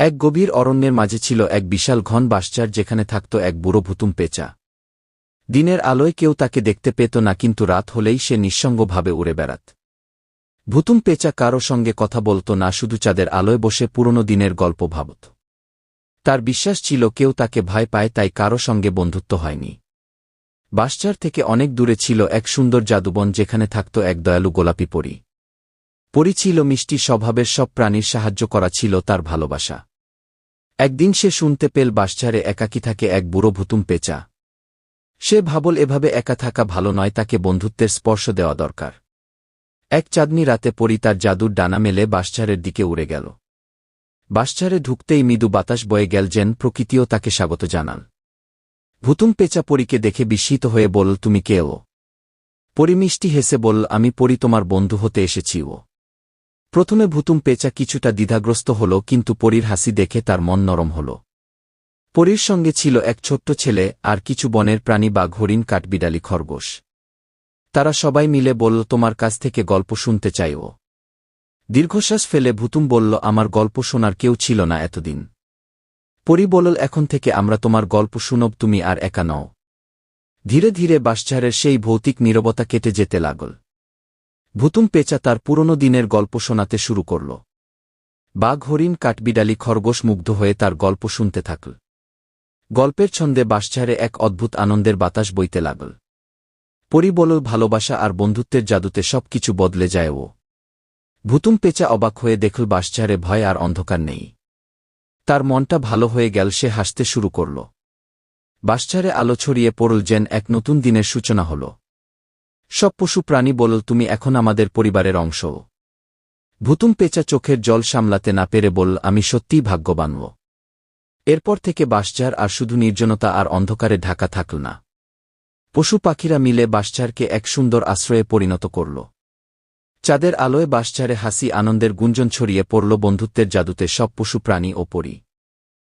এক গভীর অরণ্যের মাঝে ছিল এক বিশাল ঘন বাসচার যেখানে থাকত এক বুড়ো ভুতুম পেঁচা। দিনের আলোয় কেউ তাকে দেখতে পেত না, কিন্তু রাত হলেই সে নিঃসঙ্গভাবে উড়ে বেড়াত। ভুতুম পেঁচা কারও সঙ্গে কথা বলত না, শুধু চাঁদের আলোয় বসে পুরনো দিনের গল্প ভাবত। তার বিশ্বাস ছিল কেউ তাকে ভয় পায়, তাই কারও সঙ্গে বন্ধুত্ব হয়নি। বাসচার থেকে অনেক দূরে ছিল এক সুন্দর জাদুবন যেখানে থাকত এক দয়ালু গোলাপি পরী। পরী ছিল মিষ্টি স্বভাবের সব প্রাণীর সাহায্য করা ছিল তার ভালোবাসা। একদিন সে শুনতে পেল বাসচারে একাকী থাকে এক বুড়ো ভুতুম পেঁচা। সে ভাবল এভাবে একা থাকা ভালো নয়, তাকে বন্ধুত্বের স্পর্শ দেওয়া দরকার। এক চাঁদনি রাতে পরি তার জাদুর ডানা মেলে বাসচারের দিকে উড়ে গেল। বাসচারে ঢুকতেই মৃদু বাতাস বয়ে গেল যেন প্রকৃতিও তাকে স্বাগত জানান ভুতুম পেঁচা পরীকে দেখে বিস্মিত হয়ে বলল, তুমি কে ও? পরি হেসে বলল, আমি পরি তোমার বন্ধু হতে এসেছি ও। প্রথমে ভুতুম পেঁচা কিছুটা দ্বিধাগ্রস্ত হল, কিন্তু পরীর হাসি দেখে তার মন নরম হল। পরীর সঙ্গে ছিল এক ছোট্ট ছেলে আর কিছু বনের প্রাণী বা হরিণ কাঠবিড়ালি খরগোশ। তারা সবাই মিলে বলল, তোমার কাছ থেকে গল্প শুনতে চাই ও। দীর্ঘশ্বাস ফেলে ভুতুম বলল, আমার গল্প শোনার কেউ ছিল না এতদিন। পরি বলল, এখন থেকে আমরা তোমার গল্প শুনব, তুমি আর একা নও। ধীরে ধীরে বাসঝাড়ের সেই ভৌতিক নীরবতা কেটে যেতে লাগল। ভুতুম পেঁচা তার পুরনো দিনের গল্প শোনাতে শুরু করল। বাঘ হরিণ কাঠবিড়ালি খরগোশ মুগ্ধ হয়ে তার গল্প শুনতে থাকল। গল্পের ছন্দে বাসঝাড়ে এক অদ্ভুত আনন্দের বাতাস বইতে লাগল। পরি বলল ভালোবাসা আর বন্ধুত্বের জাদুতে সব কিছু বদলে যায় ও। ভুতুম পেঁচা অবাক হয়ে দেখল বাসঝাড়ে ভয় আর অন্ধকার নেই। তার মনটা ভালো হয়ে গেল, সে হাসতে শুরু করল। বাসঝাড়ে আলো ছড়িয়ে পড়ল যেন এক নতুন দিনের সূচনা হল। সব পশু প্রাণী বলল তুমি এখন আমাদের পরিবারের অংশ। ভুতুম পেঁচা চোখের জল সামলাতে না পেরে বলল আমি সত্যিই ভাগ্যবান এরপর থেকে বাসচার আর শুধু নির্জনতা আর অন্ধকারে ঢাকা থাকল না। পশু পাখিরা মিলে বাসচারকে এক সুন্দর আশ্রয়ে পরিণত করল। চাঁদের আলোয় বাসচারে হাসি আনন্দের গুঞ্জন ছড়িয়ে পড়ল বন্ধুত্বের জাদুতে সব পশু প্রাণী ও পরি